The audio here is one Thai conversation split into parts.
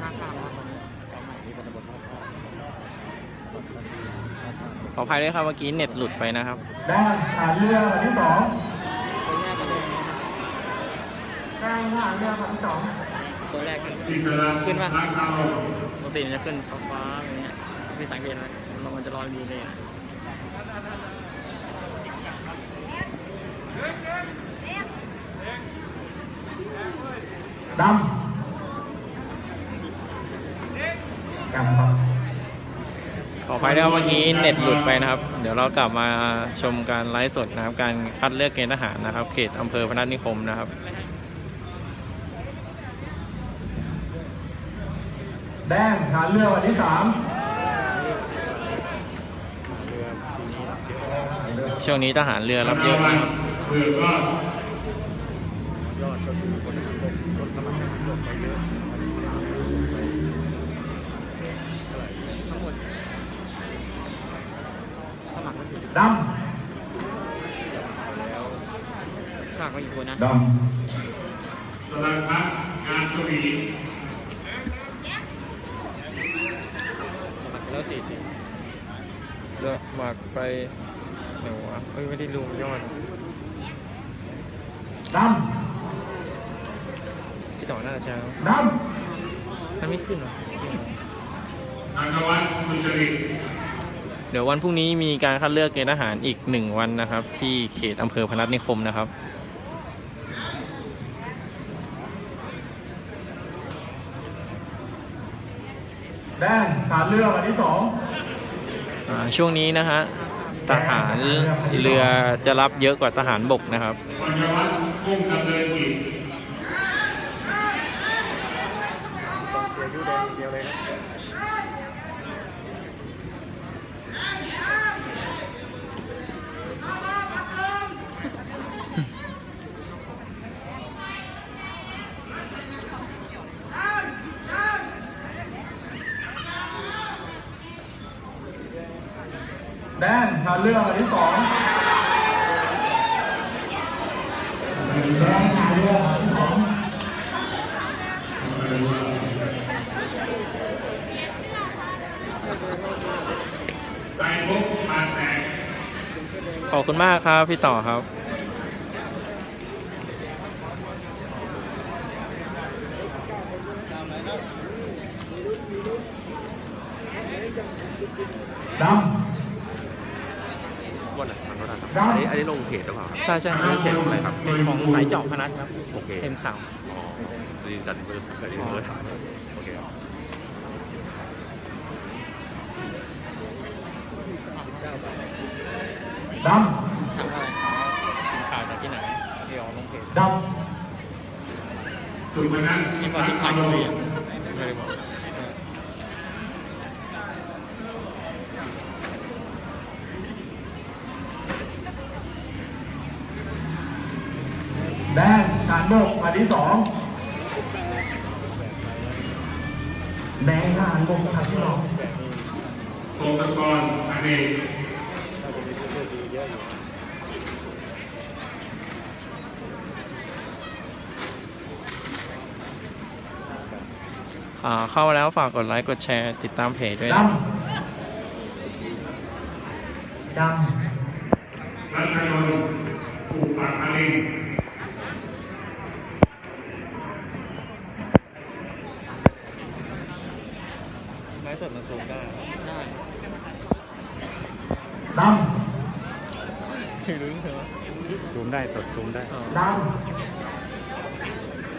ท่าข้ามนะครับตอนนี้นี่เป็นตำบลท่าข้ามขออภัยด้วยครับเมื่อกี้เน็ตหลุดไปนะครับแดงฐานเรือลำที่สองตัวแรกกันเลยนะครับแดงฐานเรือลำที่สองตัวแรกขึ้นอิสระขึ้นป่ะรักเราปกติมันจะขึ้นฟ้าฟ้าๆอย่างเงี้ยพี่สังเกตไหมเรามันจะลอยดีเลยอะดำ ออภัยด้วยครับเมื่อกี้เน็ตหลุดไปนะครับ เดี๋ยวเรากลับมาชมการไลฟ์สดนะครับ การคัดเลือกเกณฑ์ทหารนะครับ เขตอำเภอพนัสนิคมนะครับแดงฐานเรือวันที่สามเรือปีนี้รับเยอะช่วงนี้ทหารเรือรับเยอะวันะนครับเพื่อก็ยอดก็คือคนทหารบกคนสมัครทหารบกไปเยอะ ทั้งหมดสมัครมากี่ ด แล้ว ส มัครมากี่คนนะำดสลักพักงานชวีสมัครไปแล้วสี่สิบสมัครไปไหนวะเอ้ยไม่ได้รู้ยอดำดพี่ต่อน่าจะใช่ครับำดมันไม่ขึ้นหรอธนวัฒน์สุจริตเดี๋ยววันพรุ่งนี้มีการคัดเลือกเกณฑ์ทหารอีกหนึ่งวันนะครับ ที่เขตอำเภอพนัสนิคมนะครับ แดงฐานเรือวันที่สองอ่าช่วงนี้นะฮะทหารเรือจะรับเยอะกว่าทหารบกนะครับปัญญวัฒน์พุ่งดำเนินกิจต้องเชียร์ยูแดงอย่างเดียวเลยครับ แดงฐานเรือวันที่สองแดงฐานเรือวันที่สองใจพบผ่านแตกขอบคุณมากครับ พี่ต่อครับ ด วันไหนทางรถถังครับำด อันนี้อันนี้ลงเพจหรือเปล่าครับใช่ใช่อันนี้เพจอะไรครับเป็นของสายเจาะพนัสครับโอเคเทมข่าวอ๋อดีจันเบอร์เกิดที่เบอร์ถามโอเคครับำดถามว่าอะไรข่าวจากที่ไหนที่ออกลงเพจำดสุพนัทยิ่งกว่าที่ผ่านมาเลยอะไม่ได้บอกำแดงฐานบกวันที่สองแดงฐานบกวันที่สอง โงศกรอเนก น่าจะมีผู้ช่วยดีเยอะอยู่ อ่า เข้ามาแล้วฝากกดไลค์กดแชร์ติดตามเพจด้วยดนะำดรัตนนท์ผูกปากอาลิงไลฟ์สดมันซูมได้ได้ำดคือรู้เหรอซูมได้สดซูมได้อ๋อำด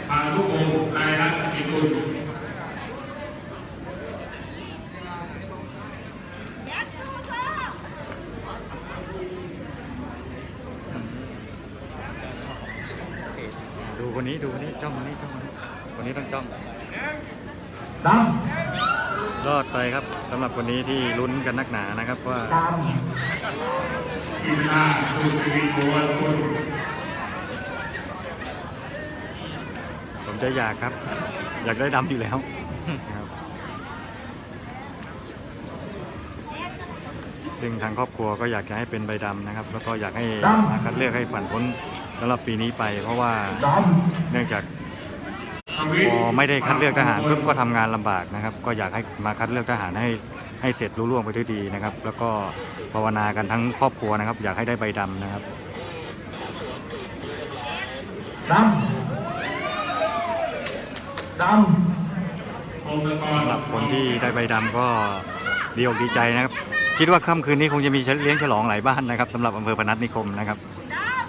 พาลูกองค์นายรัตน์กิตุล ดูคนนี้ดูคนนี้ จ้องคนนี้จ้องคนนี้คนนี้ต้องจ้องำดรอดไปครับสำหรับคนนี้ที่ลุ้นกันนักหนานะครับว่าำดกินนาสุสิริโกวัลคุณผมจะอยากครับ อยากได้ดำอยู่แล้วนะครับซึ่งทางครอบครัวก็อยากจะให้เป็นใบดำนะครับ แล้วก็อยากให้มาคัดเลือกให้ผ่านพ้น สำหรับปีนี้ไป เพราะว่าเนื่องจากพอไม่ได้คัดเลือกทหารปุ๊บก็ทำงานลำบากนะครับ ก็อยากให้มาคัดเลือกทหารให้ให้เสร็จรุ่ล่วงไปด้วยดีนะครับ แล้วก็ภาวนากันทั้งครอบครัวนะครับ อยากให้ได้ใบดำนะครับดำดพงศกรสำหรับคนที่ได้ใบดำก็ดีอกดีใจนะครับ คิดว่าค่ำคืนนี้คงจะมีเลี้ยงฉลองหลายบ้านนะครับสำหรับอำเภอพนัสนิคมนะครับ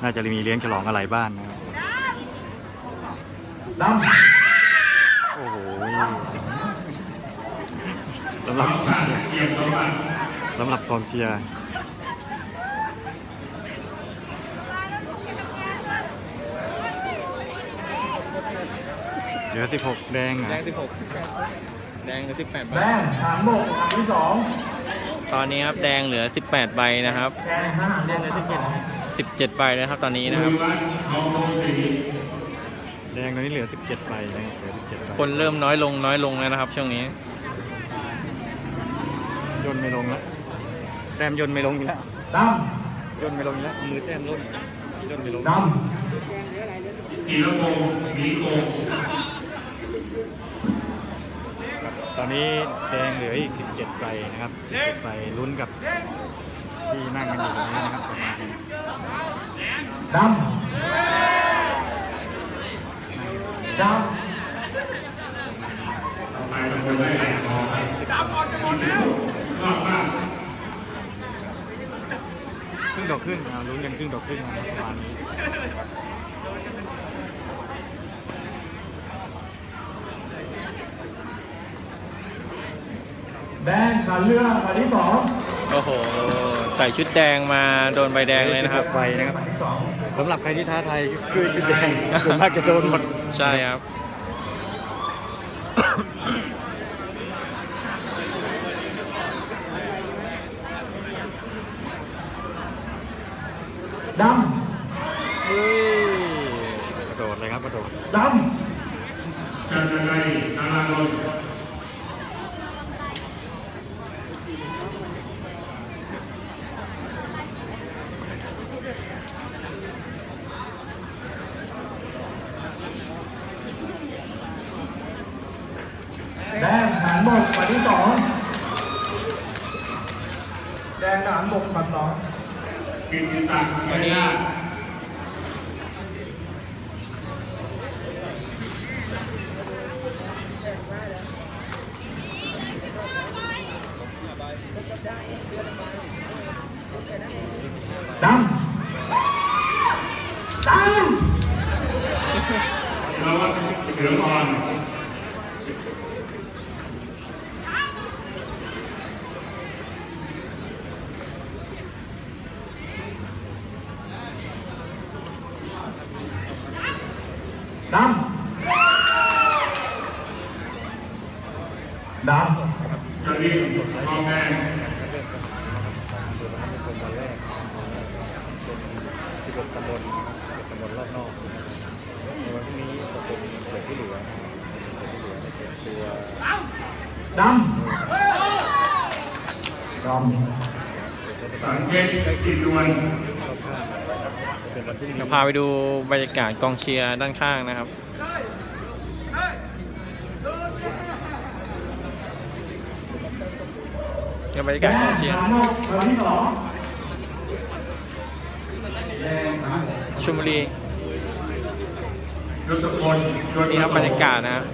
น่าจะมีเลี้ยงฉลองกันหลายบ้านนะครับำดโอ้โหสำหรับสารเกียรติสมบัติสำหรับกองเชียร์เหลือ16 แดงแดอะง16แดงเหลือ18ำใบแดงฐานบกฐานที่สองตอนนี้ครับแดงเหลือ 18 ใบนะครับแดงทหารบกฐานสอง17ใบนะครับ ตอนนี้นะครับวิวัฒน์ทองลงศรีแดงตอนนี้เหลือ 17ใบนะครับเหลือ17ใบคนเริ่มน้อยลงน้อยลงแล้วนะครับ ช่วงนี้ย่นไม่ลงแล้วแต้มย่นไม่ลงอีกแล้วดย่นไม่ลงอีกแล้วมือแต้มล่นย่นไม่ลงำดกีรพงศ์หมีโกงครับตอนนี้แดงเหลืออีก17ใบนะครับ17ใบลุ้นกับที่นั่งกันอยู่ตรงนี้นะครับประมาณำ ดำดำไปตำบลไร่แหลมทองรอบบ้านครึ่งดอกครึ่งอ่าลุ้นกันครึ่งดอกครึ่งนะครับประมาณนี้แดงขาเรือขาที่สองโอ้โห ใส่ชุดแดงมาโดนใบแดงเลยนะครับใบนะครับขาที่ สองสำหรับใครที่ท้าทายช่วยชุดแดงส่วนมากจะโดนหมดใช่ครับ ดเฮ้ยกระโดดเลยครับกระโดดำดจันทร์ไนนาราลนำแดงฐานบกขาที่สองแดงฐานบกขาสอง กินติตัง วันนี้ ดำดำ ธีรวั ตรเหลืองอ่อน ดำดำ จรินทองแดง ที่เป็นตำบลเป็นตำบลรอบนอกในวันพรุ่งนี้จะเป็นเขตที่เหลือเขตที่เหลือในเขตตัว ดำดำ สังเกตกินดวน รอบข้างเป็นวันที่ จะพา ไปดูบรรยากาศกองเชียร์ด้านข้างนะครับกับบรรยากาศกองเชียร์แดงฐานบกขาที่สองแดงฐานบกชลบุรียศพลชวนนี่ครับบรรยากาศนะครับ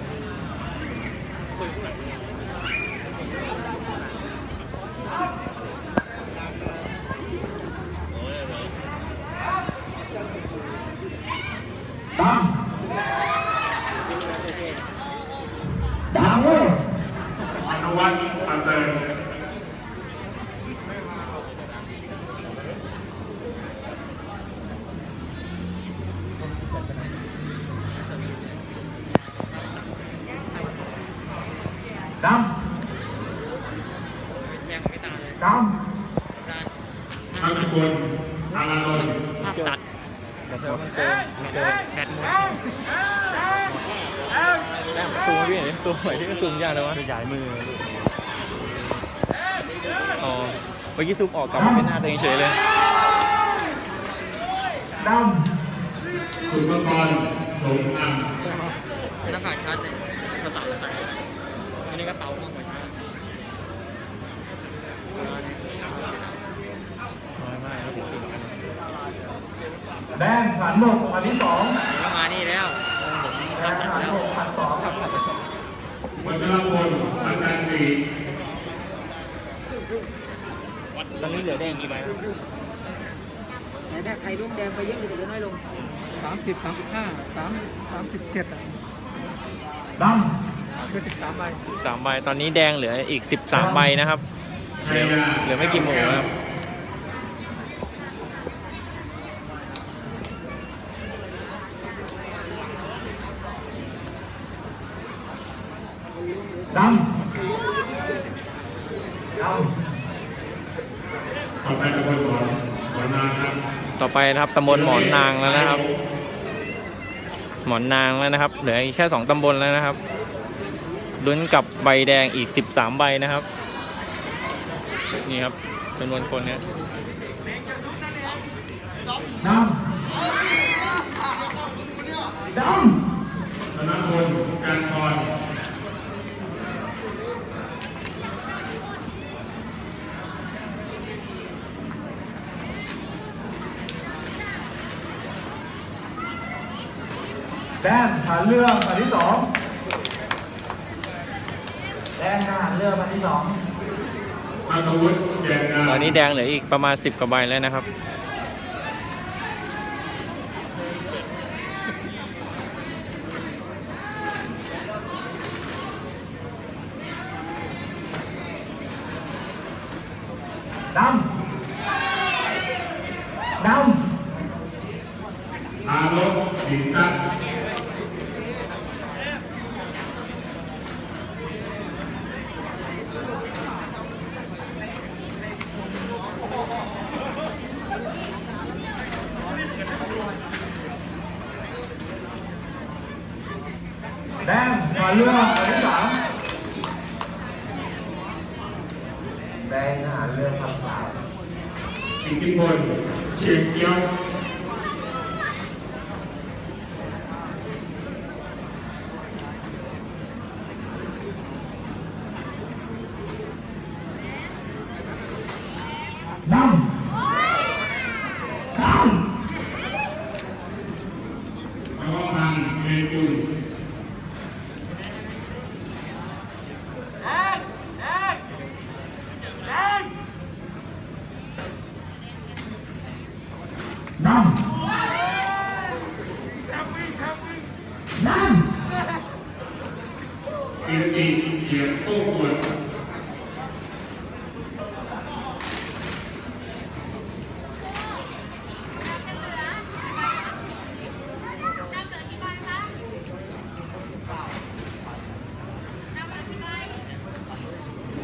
ดำดำเว้ย อนุวัฒน์ปันเติม ด แยกไม่ตาเลยำด ได้ นักบุญอารานนท์ภาพตัดมันเกินมันเกินเกินแบตหมดแต้มซูมพี่เห็นซูมไปที่ซูมยากเลยวะขยายมืออ๋อเมื่อกี้ซูมออกกลับมาเป็นหน้าตัวเองเฉยเลยดำคุณมังกรสงอังคหน้าผากชัดเลยภาษาภาษาอันนี้กระเป๋ามากกว่าชัด น้อยมากครับถึงสี่ร้อย แดงผ่านหมดอันที่สองก็มานี่แล้วผมแดงทำผ่านแล้วหมดผ่านสองครับวัชรพลอาจารย์ศรีตอนนี้เหลือแดงกี่ใบครับแต่ถ้าใครร่วมแดงไปเยอะมันจะเหลือน้อยลงสามสิบสามสิบห้าสามสามสิบเจ็ดอะดคือสิบสามใบสามใบ ตอนนี้แดงเหลืออีกสิบสามใบนะครับชัยยาเหลือไม่กี่หมู่นะครับำดำด ต่อไปตะบนหมอนหมอนนางครับ ต่อ ไปนะครับตำบลหมอนนางแล้วนะครับ หมอนนางแล้วนะครับ เหลืออีกแค่สองตำบลแล้วนะครับลุ้นกับใบแดงอีกสิบสามใบนะครับ นี่ครับจำนวนคนเนี่ยดำดธนพลการทรำ แดงผ่านเรื่องอันที่สองแดงผ่านเรื่องอันที่สองมาตวุฒิแยงงามตอนนี้แดงเหลืออีกประมาณสิบกว่าใบแล้วนะครับ ดำด อารมณ์หินทรัพย์ำแดงผ่าน เรื่องอันที่สามแดงผ่านเรื่องอันที่สามอิทธิพลเชียงเกี้ยว ดำดำ แล้วก็พันเมตุล ดำดำ กินตีเขียนโต้กวน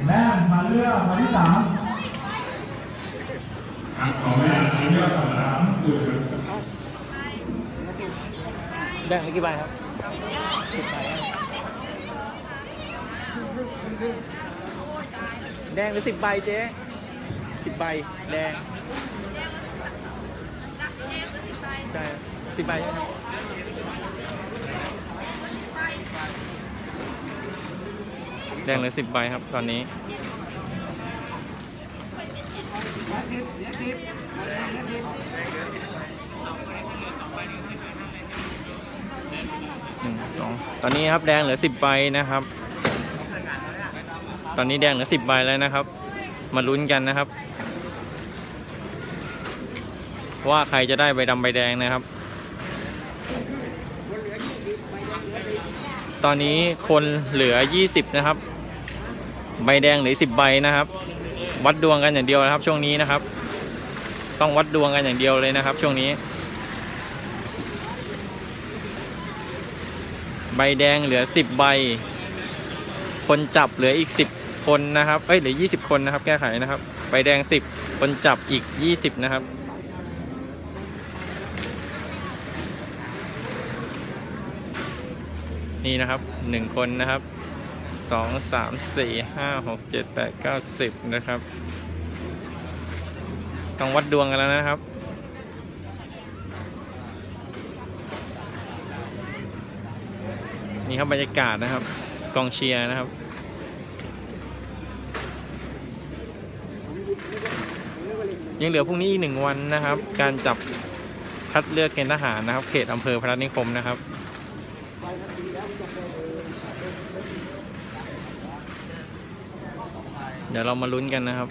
แม่มาเรื่องมาที่สาม ครับขอไม่อ่านเรื่องสามกลุ่มครับ แดงเหลือกี่ใบครับแดงเหรือ สิบใบเจ๊สิบใบแดงใช่สิบใบใช่ไหมแดงเหลือสิบใบครับตอนนี้หนึ่งสองตอนนี้ครับแดงเหลือสิบใบนะครับ ตอนนี้แดงเหลือสิบใบแล้วนะครับ มาลุ้นกันนะครับ ว่าใครจะได้ใบดำใบแดงนะครับ ตอนนี้คนเหลือยี่สิบนะครับ ใบแดงเหลือสิบใบนะครับ วัดดวงกันอย่างเดียวนะครับ ช่วงนี้นะครับ ต้องวัดดวงกันอย่างเดียวเลยนะครับ ช่วงนี้ ใบแดงเหลือสิบใบคนจับเหลืออีกสิบ คนนะครับ เอ้ยหลือยี่สิบคนนะครับ แก้ไขนะครับ ใบแดงสิบคนจับอีกยี่สิบนะครับ นี่นะครับหนึ่งคนนะครับสองสามสี่ห้าหกเจ็ดแปดเก้าสิบนะครับ ต้องวัดดวงกันแล้วนะครับนี่ครับบรรยากาศนะครับ กองเชียร์นะครับ ยังเหลือพรุ่งนี้อีกหนึ่งวันนะครับ การจับคัดเลือกเกณฑ์ทหารนะครับ เขตอำเภอพระนิคมนะครับเดี๋ยวเรามาลุ้นกันนะครับ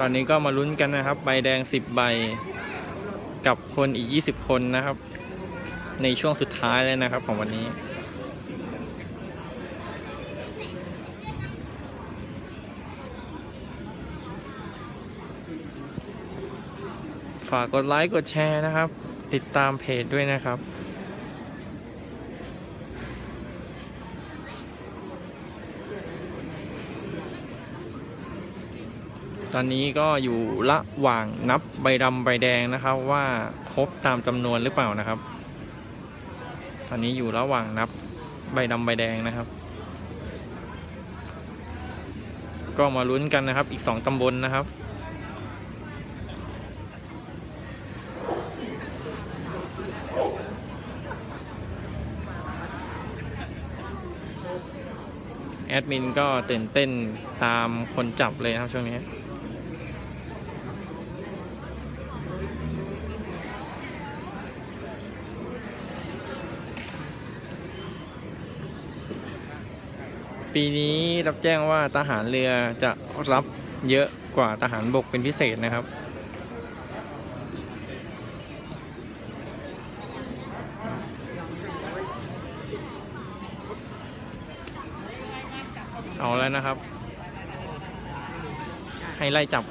ตอนนี้ก็มาลุ้นกันนะครับ ใบแดง10ใบกับคนอีก20คนนะครับ ในช่วงสุดท้ายเลยนะครับของวันนี้ฝากกดไลค์กดแชร์นะครับ ติดตามเพจด้วยนะครับ ตอนนี้ก็อยู่ระหว่างนับใบดำใบแดงนะครับ ว่าครบตามจำนวนหรือเปล่านะครับ ตอนนี้อยู่ระหว่างนับใบดำใบแดงนะครับ ก็มาลุ้นกันนะครับ อีกสองตำบลนะครับแอดมินก็ตื่นเต้นตามคนจับเลยนะครับช่วงนี้ ปีนี้รับแจ้งว่าทหารเรือจะรับเยอะกว่าทหารบกเป็นพิเศษนะครับ เอาแล้วนะครับ ให้ไล่จับ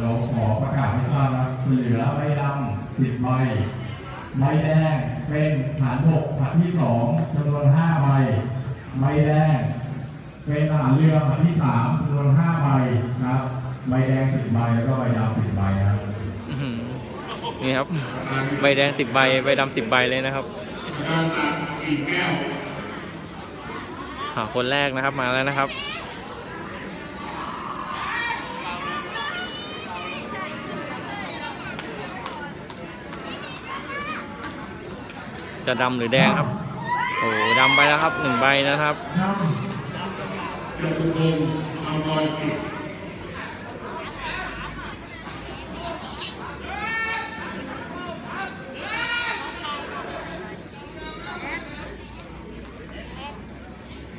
เราขอประกาศให้ทราบนะครับเหลือ ใบดำสิบใบ ใบแดงเป็นฐานบกฐานที่สองจำนวนห้าใบ ใบแดง เป็นทหารเรือฐานที่สามจำนวนห้าใบนะครับ ใบแดงสิบใบแล้วก็ใบดำสิบใบนะครับอื้อหือนี่ครับ ใบแดงสิบใบ ใบดำสิบใบเลยนะครับหาคนแรกนะครับมาแล้วนะครับ จะดำหรือแดงครับ โอ้ดำไปแล้วครับหนึ่งใบนะครับ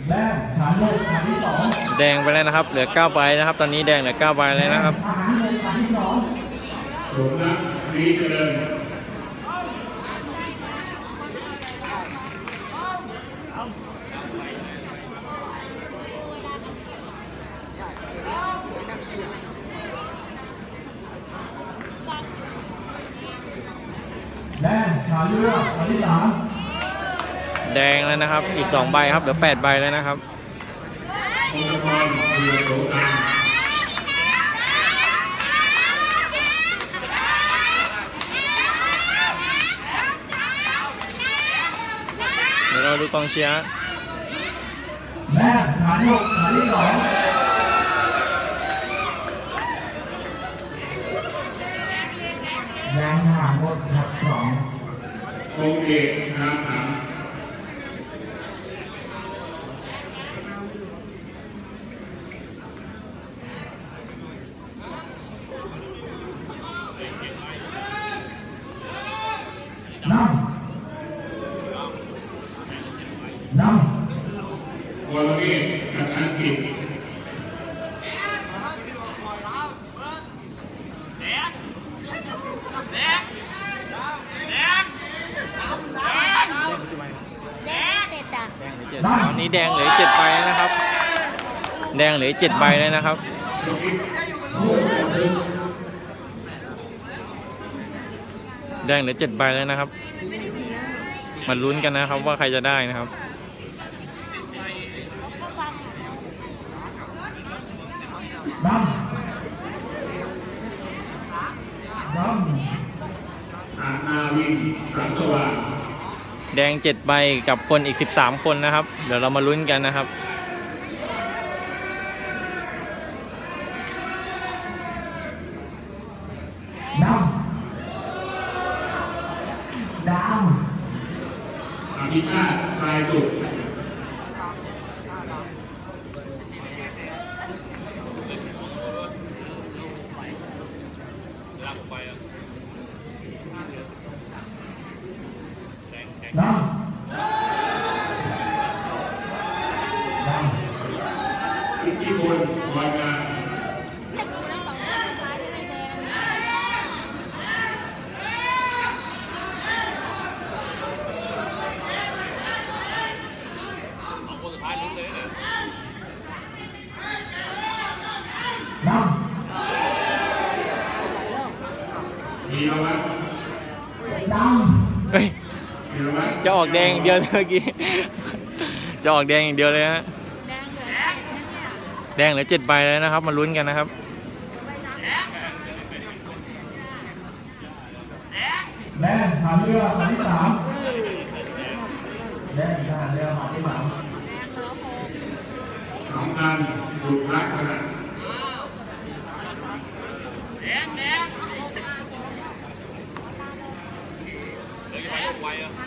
แรกฐานบกฐานที่สองแดงไปแล้วนะครับ เหลือเก้าใบนะครับ ตอนนี้แดงเหลือเก้าใบเลยนะครับ ทหารเรือฐานที่สองศูนย์นะนี้เจริญ แดงฐานเรือฐานที่สามแดงแล้วนะครับ อีกสองใบครับเหลือแปดใบแล้วนะครับองค์กรเรือโสดาเดี๋ยวเราดูกองเชียร์แรกฐานบกฐานที่สองแดงฐานบกฐานสอง องค์เอกนะครับ นำนำวันนี้น กับอังกฤษ แดงเจ็ดจ้ะ ตอ นี้แดงเหลือเจ็ดใบนะครับ แดงเหลือเจ็ดใบแล้วนะครับแดงเหลือเจ็ดใบแล้วนะครับ มาลุ้นกันนะครับว่าใครจะได้นะครับดำดำอานาวินรัตวา แดงเจ็ดใบกับคนอีกสิบสามคนนะครับ เดี๋ยวเรามาลุ้นกันนะครับ ดำ ดำอภิชาติปลายสุดดำดำอิทธิพลวายงาน ดำมีเอาไหมดำ เฮ้ย มีเอาไหม จะออกแดงอย่าง เดียวเลยเมื่อกี้ จะออกแดงอย่างเดียวเลยฮะแดงเหลือเจ็ดใบแล้วนะครับ มาลุ้นกันนะครับ แดงผ่านเรือผ่านที่สามแดงผ่านเรือผ่านที่สามสองพันถูกลักษณะดำแดงเ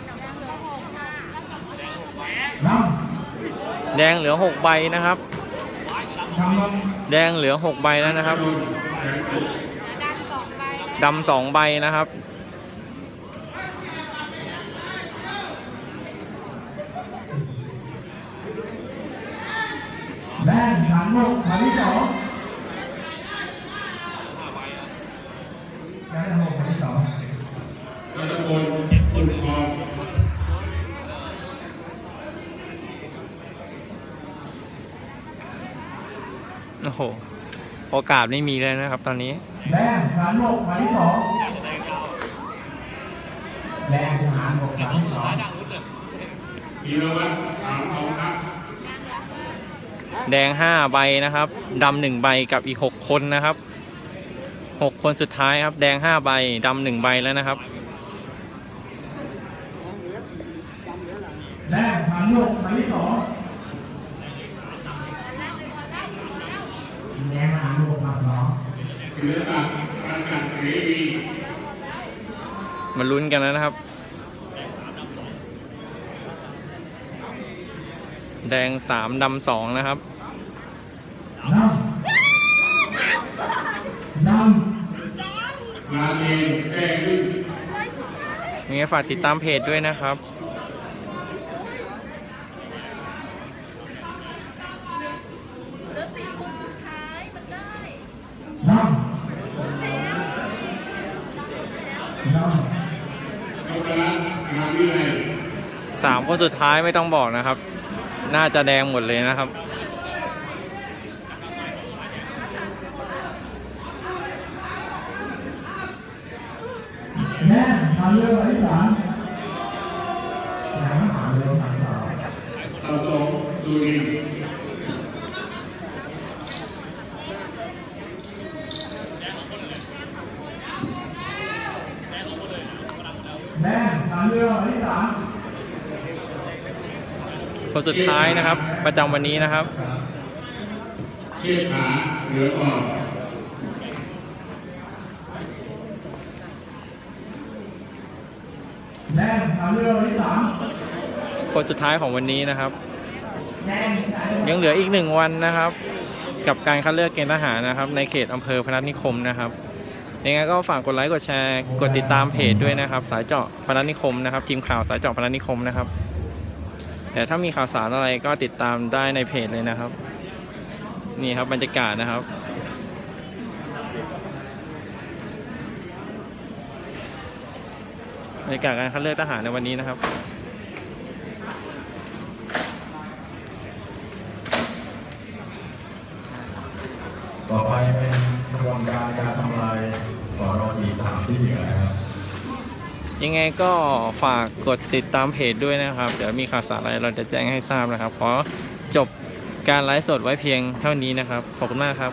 หลือหกใบนะครับทำลงแดงเหลือหกใบแล้วนะครับดำสองใบนะครับแดงผ่านโลกผ่านที่สองแดงโลกผ่านที่สองรัตพลคุณทอง โอ้โหโอกาสไม่มีเลยนะครับ ตอนนี้แดงผ่านโลกผ่านที่สองแดงผ่านโลกผ่านที่สองพีรวัตรถามทองครับแดงห้าใบนะครับดำหนึ่งใบกับอีกหกคนนะครับหกคนสุดท้ายครับ แดงห้าใบดำหนึ่งใบแล้วนะครับ แดงผ่านโลกผ่านที่สองแดงผ่านโลกผ่านสอง เหลือกับประกาศเสรีมาลุ้นกันแล้วนะครับ แดงสามดำสองนะครับดำดำมาเองแก้ขึ้นยังไงฝากติดตามเพจด้วยนะครับ ดำดำนพรัตน์งามวิไล สาม คนสุดท้ายไม่ต้องบอกนะครับ น่าจะแดงหมดเลยนะครับ แม่ทำเรือไหลสามแม่ทานเรือไหลสารประสงค์สุรินทร์แม่ทานเรือไหลสาร คนสุดท้ายนะครับ ประจำวันนี้นะครับเชี่ยขาเหลือก่อนแม่ทานเรือไหลสารคนสุดท้ายของวันนี้นะครับแม่ทานเรือยังเหลืออีกหนึ่งวันนะครับ กับการคัดเลือกเกณฑ์ทหารนะครับ ในเขตอำเภอพนัสนิคมนะครับยังไงก็ฝากกดไลค์กดแชร์กดติดตามเพจด้วยนะครับ สายเจาะพนัสนิคมนะครับ ทีมข่าวสายเจาะพนัสนิคมนะครับ แต่ถ้ามีข่าวสารอะไรก็ติดตามได้ในเพจเลยนะครับ นี่ครับบรรยากาศนะครับ บรรยากาศการคัดเลือกทหารในวันนี้นะครับ ต่อไปเป็นกระบวนการการทำลายก่อรออีกสามที่เหลือนะครับ ยังไงก็ฝากกดติดตามเพจด้วยนะครับ เดี๋ยวมีข่าวสารอะไรเราจะแจ้งให้ทราบนะครับ ขอจบการไลฟ์สดไว้เพียงเท่านี้นะครับ ขอบคุณมากครับ